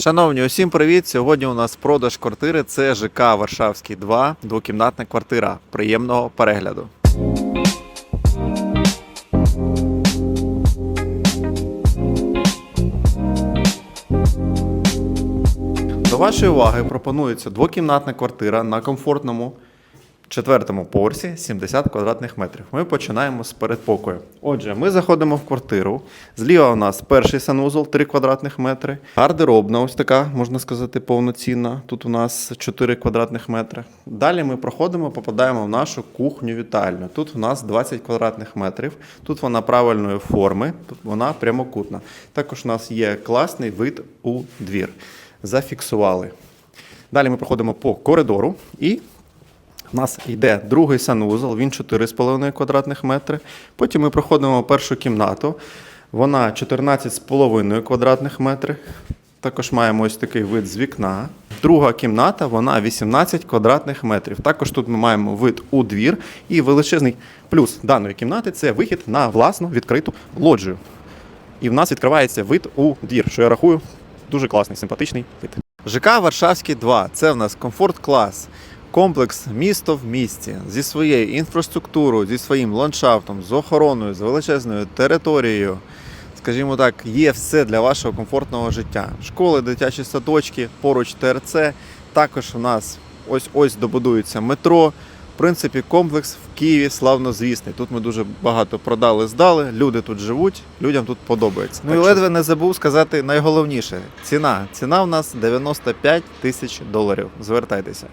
Шановні, усім привіт! Сьогодні у нас продаж квартири. Це ЖК Варшавський 2, двокімнатна квартира. Приємного перегляду. До вашої уваги пропонується двокімнатна квартира на комфортному четвертому поверсі 70 квадратних метрів. Ми починаємо з передпокою. Отже, ми заходимо в квартиру. Зліва у нас перший санвузол 3 квадратних метри. Гардеробна, ось така, можна сказати, повноцінна. Тут у нас 4 квадратних метри. Далі ми проходимо, попадаємо в нашу кухню вітальню. Тут у нас 20 квадратних метрів. Тут вона правильної форми, тут вона прямокутна. Також у нас є класний вид у двір. Зафіксували. Далі ми проходимо по коридору і у нас йде другий санвузол, він 4,5 квадратних метри. Потім ми проходимо першу кімнату. Вона 14,5 квадратних метрів. Також маємо ось такий вид з вікна. Друга кімната, вона 18 квадратних метрів. Також тут ми маємо вид у двір і величезний плюс даної кімнати це вихід на власну відкриту лоджію. І в нас відкривається вид у двір, що я рахую дуже класний, симпатичний вид. ЖК Варшавський 2 це в нас комфорт клас. Комплекс місто в місті зі своєю інфраструктурою, зі своїм ландшафтом, з охороною, з величезною територією. Скажімо так, є все для вашого комфортного життя. Школи, дитячі садочки, поруч ТРЦ. Також у нас ось ось добудується метро. В принципі, комплекс в Києві славнозвісний. Тут ми дуже багато продали, здали. Люди тут живуть, людям тут подобається. Ну і ледве не забув сказати найголовніше: ціна. Ціна в нас 95 тисяч доларів. Звертайтеся.